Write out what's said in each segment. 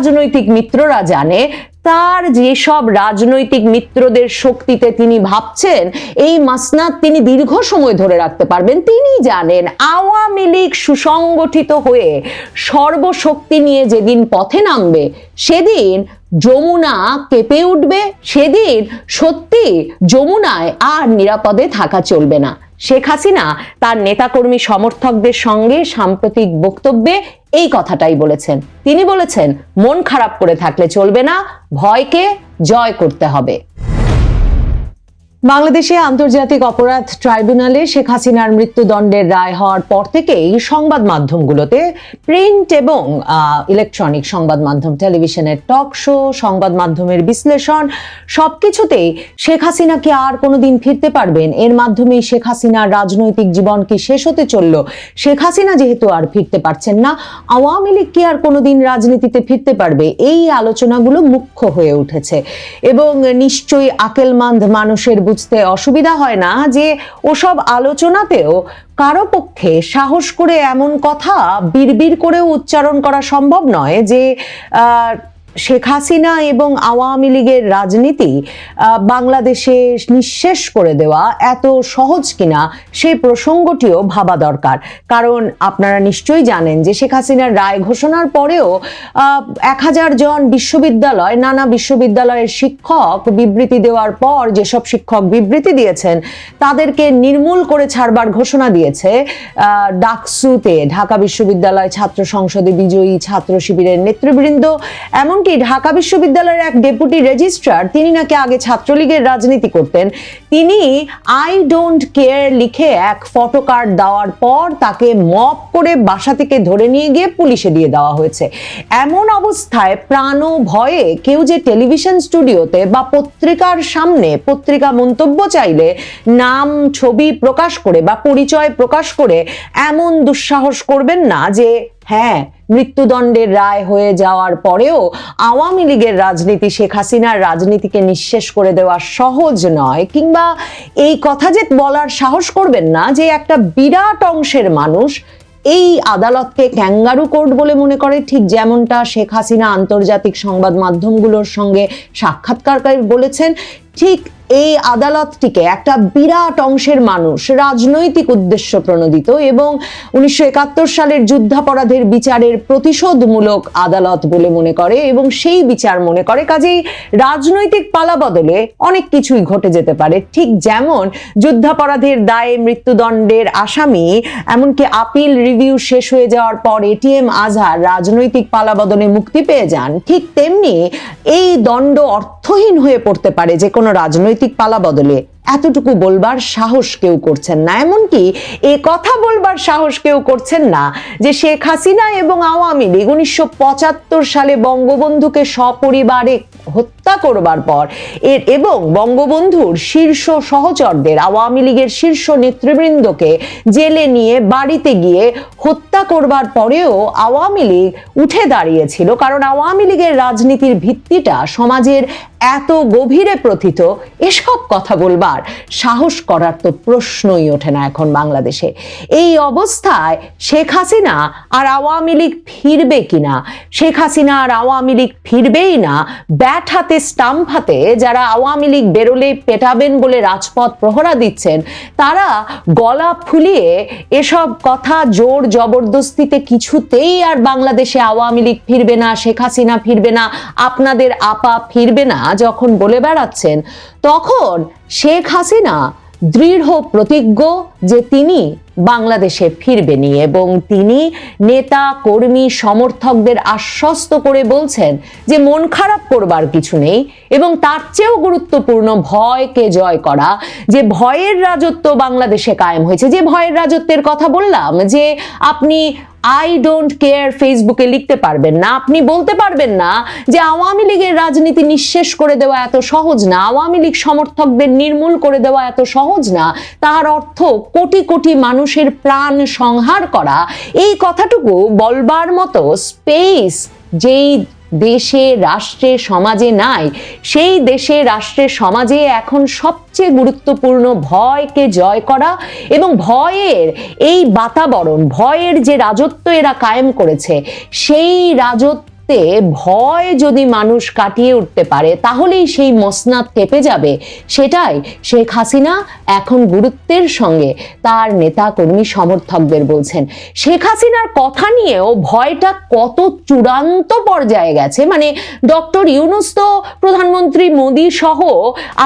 রাজনৈতিক মিত্ররা জানে, তার যেসব রাজনৈতিক মিত্রদের শক্তিতে তিনি ভাবছেন, এই মাসনাদ তিনি দীর্ঘ সময় ধরে রাখতে পারবেন। তিনি জানেন, আওয়ামী লীগ সুসংগঠিত হয়ে সর্বশক্তি নিয়ে যেদিন পথে নামবে, সেদিন যমুনা কেঁপে উঠবে, সেদিন সত্যি যমুনায় আর নিরাপদে থাকা চলবে না। শেখ হাসিনা তার নেতাকর্মী সমর্থকদের সঙ্গে সাম্প্রতিক বক্তব্যে এই কথাটাই বলেছেন। তিনি বলেছেন, মন খারাপ করে থাকলে চলবে না, ভয়কে জয় করতে হবে। বাংলাদেশে আন্তর্জাতিক অপরাধ ট্রাইব্যুনালে শেখ হাসিনার মৃত্যুদণ্ডের রায় হওয়ার পর থেকেই সংবাদ মাধ্যমগুলোতে প্রিন্ট এবং ইলেকট্রনিক সংবাদ মাধ্যম, টেলিভিশনের টক শো, সংবাদ মাধ্যমের বিশ্লেষণ, সবকিছুতেই শেখ হাসিনা কি আর কোনোদিন ফিরতে পারবেন? এর মাধ্যমেই শেখ হাসিনার রাজনৈতিক জীবন কি শেষ হতে চলল? শেখ হাসিনা যেহেতু আর ফিরতে পারছেন না, আওয়ামী লীগ কি আর কোনোদিন রাজনীতিতে ফিরতে পারবে? এই আলোচনাগুলো মুখ্য হয়ে উঠেছে। এবং নিশ্চয়ই আকেলমান্দ মানুষের বুঝতে অসুবিধা হয় না যে ওসব আলোচনাতেও কারও পক্ষে সাহস করে এমন কথা বিড়বিড় করেও উচ্চারণ করা সম্ভব নয় যে শেখ হাসিনা এবং আওয়ামী লীগের রাজনীতি বাংলাদেশে নিঃশেষ করে দেওয়া এত সহজ কিনা সেই প্রসঙ্গটিও ভাবা দরকার। কারণ আপনারা নিশ্চয়ই জানেন যে শেখ হাসিনার রায় ঘোষণার পরেও এক হাজার জন বিশ্ববিদ্যালয়, নানা বিশ্ববিদ্যালয়ের শিক্ষক বিবৃতি দেওয়ার পর যেসব শিক্ষক বিবৃতি দিয়েছেন, তাদেরকে নির্মূল করে ছাড়বার ঘোষণা দিয়েছে ডাকসুতে ঢাকা বিশ্ববিদ্যালয় ছাত্র সংসদে বিজয়ী ছাত্র শিবিরের নেতৃবৃন্দ। এমনকি ঢাকা বিশ্ববিদ্যালয়ের এক ডেপুটি রেজিস্ট্রার, তিনি নাকি আগে ছাত্রলীগের রাজনীতি করতেন। তিনি আই ডোন্ট কেয়ার লিখে এক ফটো কার্ড দেওয়ার পর তাকে মপ করে বাসা থেকে ধরে নিয়ে গিয়ে পুলিশে দিয়ে দেওয়া হয়েছে। এমন অবস্থায় প্রাণ ভয়ে কেউ যে টেলিভিশন স্টুডিওতে বা পত্রিকার সামনে পত্রিকা মন্তব্য চাইলে নাম, ছবি প্রকাশ করে বা পরিচয় প্রকাশ করে এমন দুঃসাহস করবেন না যে হ্যাঁ মৃত্যুদণ্ডের রায় হয়ে যাওয়ার পরেও আওয়ামী লীগের রাজনীতি শেখ হাসিনার রাজনীতিকে নিঃশেষ করে দেওয়া সহজ নয়। কিংবা এই কথা যে বলার সাহস করবেন না যে একটা বিরাট অংশের মানুষ এই আদালতকে ক্যাঙ্গারু কোর্ট বলে মনে করে, ঠিক যেমনটা শেখ হাসিনা আন্তর্জাতিক সংবাদ মাধ্যমগুলোর সঙ্গে সাক্ষাৎকারকারী বলেছেন ঠিক এই আদালতটিকে একটা বিরাট অংশের মানুষ, রাজনৈতিক উদ্দেশ্য প্রণোদিত এবং উনিশশো একাত্তর সালের যুদ্ধাপরাধের বিচারের প্রতিশোধমূলক আদালত বলে মনে করে এবং সেই বিচার মনে করে। কাজেই রাজনৈতিক পালা বদলে অনেক কিছুই ঘটে যেতে পারে। ঠিক যেমন যুদ্ধাপরাধের দায়ে মৃত্যুদণ্ডের আসামি, এমনকি আপিল রিভিউ শেষ হয়ে যাওয়ার পর এটিএম আজহার রাজনৈতিক পালা বদলে মুক্তি পেয়ে যান। ঠিক তেমনি এই দণ্ড অর্থহীন হয়ে পড়তে পারে যে কোনো রাজনৈতিক পালা বদলে এতটুকু বলবার সাহস কেউ করছেন না। এমনকি এ কথা বলবার সাহস কেউ করছেন না যে শেখ হাসিনা এবং আওয়ামী লীগ উনিশশো পঁচাত্তর সালে বঙ্গবন্ধুকে সপরিবারে হত্যা করবার পর। এর এবং বঙ্গবন্ধুর শীর্ষ সহচরদের, আওয়ামী লীগের শীর্ষ নেতৃবৃন্দকে জেলে নিয়ে বাড়িতে গিয়ে হত্যা করবার পরেও আওয়ামী লীগ উঠে দাঁড়িয়েছিল। কারণ আওয়ামী লীগের রাজনীতির ভিত্তিটা সমাজের এত গভীরে প্রথিত, এসব কথা বলবার সাহস করার তো প্রশ্নই ওঠে না এখন বাংলাদেশে। এই অবস্থায় শেখ হাসিনা আর আওয়ামী লীগ ফিরবে কিনা? শেখ হাসিনা আর আওয়ামী লীগ ফিরবেই না? ব্যাট হাতে স্টাম্প হাতে যারা আওয়ামী লীগ বেরোলে পেটাবেন বলে রাজপথ প্রহরা দিচ্ছেন, তারা গলা ফুলিয়ে এসব কথা জোর জবরদস্তিতে কিছুতেই আর বাংলাদেশে আওয়ামী লীগ ফিরবে না, শেখ হাসিনা ফিরবে না, আপনাদের আপা ফিরবে না যখন বলে বেড়াচ্ছেন, তখন শেখ হাসিনা দৃঢ় প্রতিজ্ঞ যে তিনি বাংলাদেশে ফিরবেনই এবং তিনি নেতা, কর্মী, সমর্থকদের আশ্বস্ত করে বলছেন যে মন খারাপ করবার কিছু নেই এবং তার চেয়েও গুরুত্বপূর্ণ ভয়কে জয় করা, যে ভয়ের রাজত্ব বাংলাদেশে কায়েম হয়েছে। যে ভয়ের রাজত্বের কথা বললাম, যে আপনি আই ডোন্ট কেয়ার ফেসবুকে লিখতে পারবেন না, আপনি বলতে পারবেন না যে আওয়ামী লীগের রাজনীতি নিঃশেষ করে দেওয়া এত সহজ না, আওয়ামী লীগ সমর্থকদের নির্মূল করে দেওয়া এত সহজ না, তার অর্থ কোটি কোটি মানুষের প্রাণ সংহার করা, এই কথাটুকু বলবার মতো স্পেস যেই দেশে, রাষ্ট্রে, সমাজে নাই, সেই দেশে, রাষ্ট্রে, সমাজে এখন সবচেয়ে গুরুত্বপূর্ণ ভয়কে জয় করা এবং ভয়ের এই বাতাবরণ, ভয়ের যে রাজত্ব এরা কায়েম করেছে, সেই রাজত্ব মুহূর্তে ভয় যদি মানুষ কাটিয়ে উঠতে পারে, তাহলেই সেই মসনাদ কেঁপে যাবে। সেটাই শেখ হাসিনা এখন গুরুত্বের সঙ্গে তার নেতা কর্মী সমর্থকদের বলছেন। শেখ হাসিনার কথা নিয়েও ভয়টা কত চূড়ান্ত পর্যায়ে গেছে। মানে ডক্টর ইউনুস তো প্রধানমন্ত্রী মোদী সহ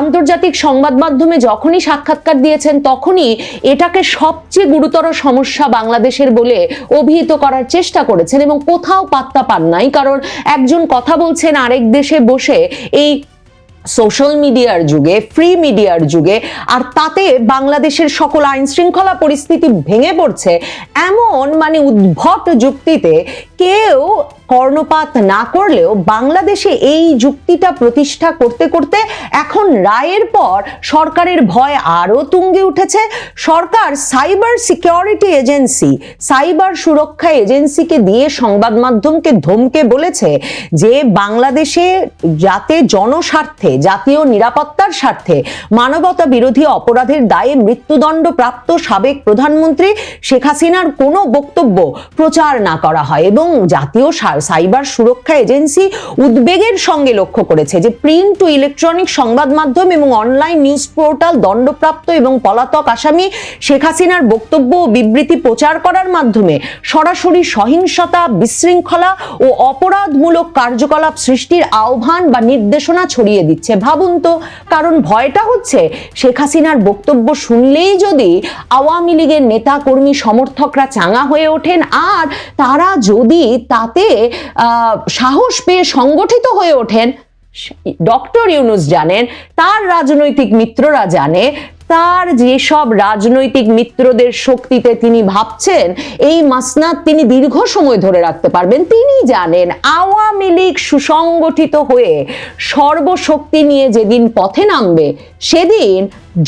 আন্তর্জাতিক সংবাদ মাধ্যমে যখনই সাক্ষাৎকার দিয়েছেন, তখনই এটাকে সবচেয়ে গুরুতর সমস্যা বাংলাদেশের বলে অভিহিত করার চেষ্টা করেছেন এবং কোথাও পাত্তা পান নাই। কারণ একজন কথা বলছেন আরেক দেশে বসে এই সোশ্যাল মিডিয়ার যুগে, ফ্রি মিডিয়ার যুগে, আর তাতে বাংলাদেশের সকল আইন শৃঙ্খলা পরিস্থিতি ভেঙে পড়ছে, এমন মানে উদ্ভট যুক্তিতে কেউ কর্ণপাত না করলেও বাংলাদেশে এই যুক্তিটা প্রতিষ্ঠা করতে করতে এখন রায়ের পর সরকারের ভয় আরও তুঙ্গে উঠেছে। সরকার সাইবার সিকিউরিটি এজেন্সি, সাইবার সুরক্ষা এজেন্সিকে দিয়ে সংবাদ মাধ্যমকে ধমকে বলেছে যে বাংলাদেশে যাতে জনস্বার্থে, জাতীয় নিরাপত্তার স্বার্থে মানবতা বিরোধী অপরাধের দায়ে মৃত্যুদণ্ড প্রাপ্ত সাবেক প্রধানমন্ত্রী শেখ হাসিনার কোনো বক্তব্য প্রচার না করা হয় এবং জাতীয় সাইবার সুরক্ষা এজেন্সি উদ্বেগের সঙ্গে লক্ষ্য করেছে যে প্রিন্ট টু ইলেকট্রনিক সংবাদ মাধ্যম এবং অনলাইন নিউজ পোর্টাল দণ্ডপ্রাপ্ত এবং পলাতক আসামি শেখ হাসিনার বক্তব্য ও বিবৃতি প্রচার করার মাধ্যমে সরাসরি সহিংসতা, বিশৃঙ্খলা ও অপরাধমূলক কার্যকলাপ সৃষ্টির আহ্বান বা নির্দেশনা ছড়িয়ে দিচ্ছে। ভাবুন তো, কারণ ভয়টা হচ্ছে শেখ হাসিনার বক্তব্য শুনলেই যদি আওয়ামী লীগের নেতা কর্মী সমর্থকরা চাঙা হয়ে ওঠেন, আর তারা যদি তাতে সাহস পেয়ে সংগঠিত হয়ে ওঠেন। ডক্টর ইউনুস জানেন, তার রাজনৈতিক মিত্ররা জানে, তার যেসব রাজনৈতিক মিত্রদের শক্তিতে তিনি ভাবছেন, এই মাসনাদ তিনি দীর্ঘ সময় ধরে রাখতে পারবেন। তিনি জানেন, আওয়ামী লীগ সুসংগঠিত হয়ে সর্বশক্তি নিয়ে যেদিন পথে নামবে, সেদিন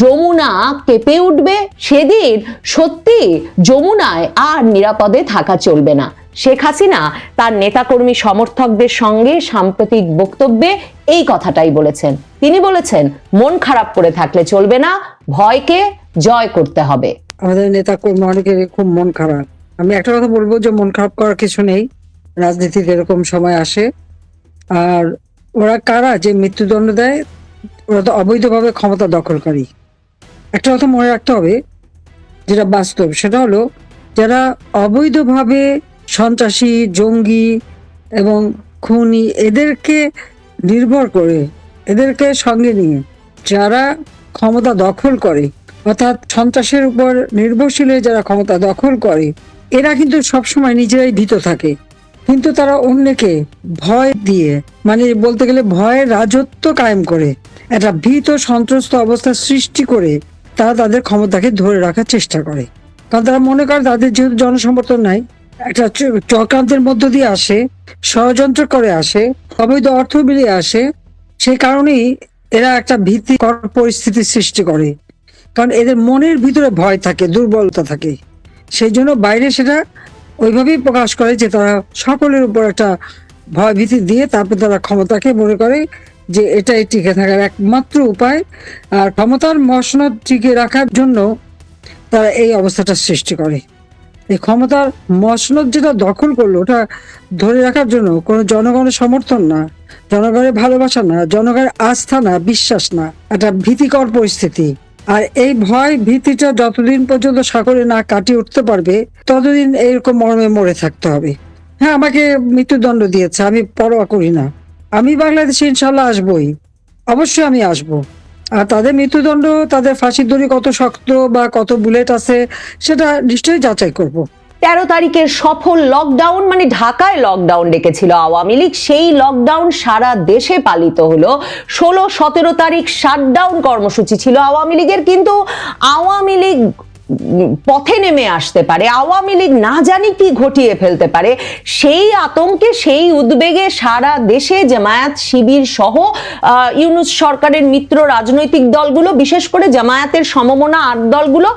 যমুনা কেঁপে উঠবে, সেদিন সত্যি যমুনায় আর নিরাপদে থাকা চলবে না। শেখ হাসিনা তার নেতাকর্মী সমর্থকদের সঙ্গে সাম্প্রতিক বক্তব্যে এই কথাটাই বলেছেন। তিনি বলেছেন, মন খারাপ করে থাকলে চলবে না, ভয়কে জয় করতে হবে। আমাদের নেতা কর্মী অনেকের খুব মন খারাপ। আমি একটা কথা বলব যে মন খারাপ করার কিছু নেই। রাজনীতিতে এরকম সময় আসে। আর ওরা কারা যে মৃত্যুদণ্ড দেয়, ওরা তো অবৈধভাবে ক্ষমতা দখলকারী একটা কথা মনে রাখতে হবে, যেটা বাস্তব, সেটা হলো, যারা অবৈধভাবে সন্ত্রাসী, জঙ্গি এবং খুনি এদেরকে নির্ভর করে, এদেরকে সঙ্গে নিয়ে যারা ক্ষমতা দখল করে, অর্থাৎ সন্ত্রাসের উপর নির্ভরশীল হয়ে যারা ক্ষমতা দখল করে, এরা কিন্তু সবসময় নিজেরাই ভীত থাকে। কিন্তু তারা অন্যকে ভয় দিয়ে মানে বলতে গেলে ভয়ের রাজত্ব কায়েম করে, একটা ভীত সন্ত্রস্ত অবস্থা সৃষ্টি করে তারা তাদের ক্ষমতাকে ধরে রাখার চেষ্টা করে। কারণ তারা মনে করে তাদের যেহেতু জনসমর্থন নাই একটা চক্রান্তের মধ্য দিয়ে আসে, ষড়যন্ত্র করে আসে, অবৈধ অর্থ বেরিয়ে আসে সেই কারণেই এরা একটা ভীতিকর পরিস্থিতি সৃষ্টি করে। কারণ এদের মনের ভিতরে ভয় থাকে, দুর্বলতা থাকে। সেই জন্য বাইরে সেটা ওইভাবেই প্রকাশ করে যে তারা সকলের উপর একটা ভয় ভীতি দিয়ে তারপর তারা ক্ষমতাকে মনে করে যে এটাই টিকে থাকার একমাত্র উপায়। আর ক্ষমতার মসনদ টিকে রাখার জন্য তারা এই অবস্থাটা সৃষ্টি করে। এই ক্ষমতার মসনদ যেটা দখল করল, ওটা ধরে রাখার জন্য কোনো জনগণের সমর্থন না, জনগণের ভালোবাসা না, জনগণের আস্থা না, বিশ্বাস না, একটা ভীতিকর পরিস্থিতি। আর এই ভয় ভীতিটা যতদিন পর্যন্ত সাগরে না কাটিয়ে উঠতে পারবে, ততদিন এরকম মর্মে মরে থাকতে হবে। হ্যাঁ আমাকে মৃত্যুদণ্ড দিয়েছে, আমি পরোয়া করি না। আমি বাংলাদেশে ইনশাল্লাহ আসবই। অবশ্যই আমি আসব। তাদের মৃত্যুদণ্ড, তাদের ফাঁসির দড়ি কত শক্ত বা কত বুলেট আছে, সেটা নিশ্চয়ই যাচাই করব। তেরো তারিখের সফল লকডাউন মানে ঢাকায় লকডাউন ডেকেছিল আওয়ামী লীগ, সেই লকডাউন সারা দেশে পালিত হলো। ষোলো, সতেরো তারিখ শাটডাউন কর্মসূচি ছিল আওয়ামী লীগের, কিন্তু আওয়ামী লীগ পথে নেমে আসতে পারে, আওয়ামী লীগ না জানি কি ঘটিয়ে ফেলতে পারে, সেই আতঙ্কে, সেই উদ্বেগে সারা দেশে জামায়াত শিবির সহ ইউনুস সরকারের মিত্র রাজনৈতিক দলগুলো, বিশেষ করে জামায়াতের সমমনা আট দলগুলো,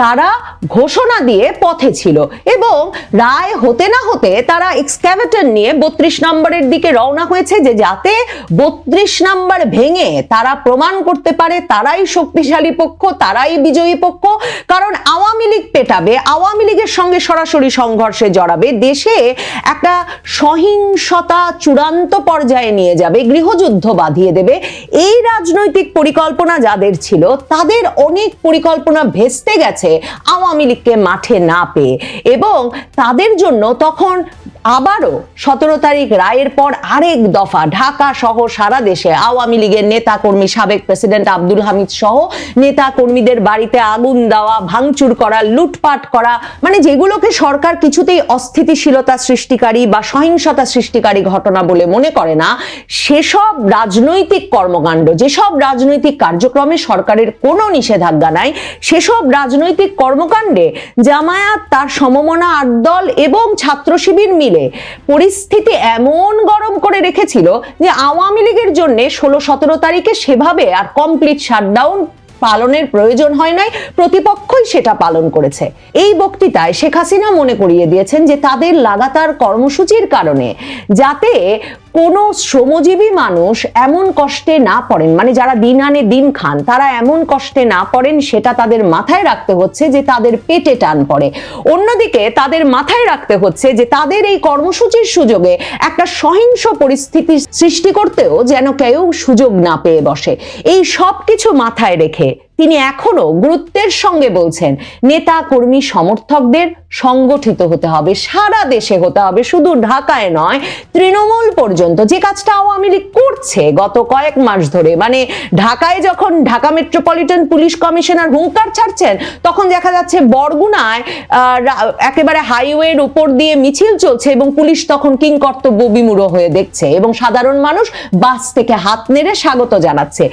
তারা ঘোষণা দিয়ে পথে ছিল এবং রায় হতে না হতে তারা এক্সক্যাভেটর নিয়ে বত্রিশ নম্বরের দিকে রওনা হয়েছে যে যাতে বত্রিশ নম্বর ভেঙে তারা প্রমাণ করতে পারে, তারাই শক্তিশালী পক্ষ, তারাই বিজয়ী পক্ষ। কারণ কারণ আওয়ামী লীগ পেটাবে, আওয়ামী লীগের সঙ্গে সরাসরি সংঘর্ষে জড়াবে, দেশে একটা সহিংসতা চূড়ান্ত পর্যায়ে নিয়ে যাবে, গৃহযুদ্ধ বাঁধিয়ে দেবে, এই রাজনৈতিক পরিকল্পনা যাদের ছিল, তাদের অনেক পরিকল্পনা ভেস্তে গেছে আওয়ামী লীগকে মাঠে না পেয়ে। এবং তাদের জন্য তখন আবারও সতেরো তারিখ রায়ের পর আরেক দফা ঢাকা সহ সারা দেশে আওয়ামী লীগের নেতা কর্মী সাবেক প্রেসিডেন্ট আব্দুল হামিদ সহ নেতা কর্মীদের বাড়িতে আগুন দেওয়া ভাঙচুর করা, লুটপাট করা মানে যেগুলোকে সরকার কিছুতেই অস্থিতিশীলতা সৃষ্টিকারী বা সহিংসতা সৃষ্টিকারী ঘটনা বলে মনে করে না, সেসব রাজনৈতিক কর্মকাণ্ড, যেসব রাজনৈতিক কার্যক্রমে সরকারের কোনো নিষেধাজ্ঞা নাই, সেসব রাজনৈতিক কর্মকাণ্ডে জামায়াত, তার সমমনা আট দল এবং ছাত্র শিবির মিলে পরিস্থিতি এমন গরম করে রেখেছিল যে আওয়ামী লীগের জন্য ষোলো সতেরো তারিখে সেভাবে আর কমপ্লিট শাটডাউন পালনের প্রয়োজন হয় নাই, প্রতিপক্ষই সেটা পালন করেছে। এই বক্তৃতায় শেখ হাসিনা মনে করিয়ে দিয়েছেন যে তাদের লাগাতার কর্মসূচির কারণে যাতে কোনো শ্রমজীবী মানুষ এমন কষ্টে না পড়েন মানে যারা দিন আনে দিন খান, তারা এমন কষ্টে না পড়েন, সেটা তাদের মাথায় রাখতে হচ্ছে যে তাদের পেটে টান পড়ে। অন্যদিকে তাদের মাথায় রাখতে হচ্ছে যে তাদের এই কর্মসূচির সুযোগে একটা সহিংস পরিস্থিতি সৃষ্টি করতেও যেন কেউ সুযোগ না পেয়ে বসে। এই সব কিছু মাথায় রেখে তিনি এখনও গুরুত্বের সঙ্গে বলছেন, নেতা, কর্মী, সমর্থকদের সংগঠিত হতে হবে, সারা দেশে হতে হবে, শুধু ঢাকায় নয়, তৃণমূল পর্যন্ত। যে কাজটা আওয়ামী লীগ করছে গত কয়েক মাস ধরে মানে ঢাকায় যখন ঢাকা মেট্রোপলিটন পুলিশ কমিশনার হুঙ্কার ছাড়ছেন, তখন দেখা যাচ্ছে বরগুনায় একেবারে হাইওয়ের উপর দিয়ে মিছিল চলছে এবং পুলিশ তখন কিং কর্তব্য বিমূঢ় হয়ে দেখছে এবং সাধারণ মানুষ বাস থেকে হাত নেড়ে স্বাগত জানাচ্ছে।